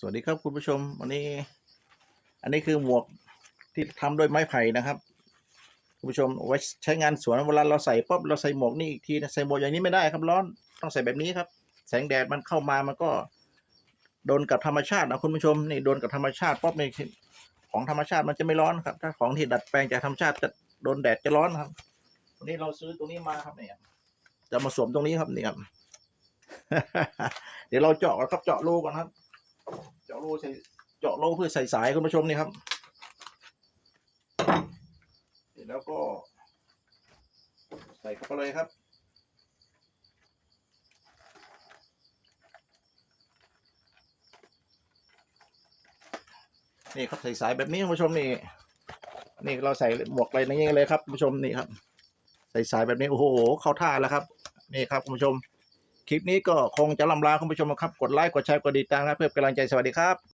สวัสดีครับคุณผู้ชมวันนี้ อันนี้คือหมวกที่ทำด้วยไม้ไผ่นะครับ คุณผู้ชมไว้ใช้งานสวนเวลาเราใส่ปุ๊บเราใส่หมวกนี่อีกทีนะใส่หมวกอย่างนี้ไม่ได้ครับร้อนต้องใส่แบบนี้ครับ แสงแดดมันเข้ามามันก็โดนกับธรรมชาตินะคุณผู้ชมนี่โดนกับธรรมชาติปุ๊บนี่ของธรรมชาติมันจะไม่ร้อนครับ ถ้าของที่ดัดแปลงจากธรรมชาติจะโดนแดดจะร้อนครับวันนี้เราซื้อตรงนี้มาครับเนี่ยจะมาสวมตรงนี้ครับนี่ครับเดี๋ยวเราเจาะก่อนครับเจาะรูก่อนครับะรูใส่เจาะรูเพื่อใส่สายคุณผู้ชมนี่ครับเสร็จแล้วก็ ใส่เข้าไปเลยครับนี่ครับใส่สายแบบนี้คุณผู้ชมนี่นี่เราใส่หมวกอะไรอย่างเงี้เลยครับคุณผู้ชมนี่ครับ ใส่สายแบบนี้โอ้โหเข้าท่าแล้วครับ นี่ครับคุณผู้ชม คลิปนี้ก็คงจะลำลาคุณผู้ชมครับ กดไลค์ กดแชร์ กดติดตามนะเพื่อเป็นกำลังใจ สวัสดีครับ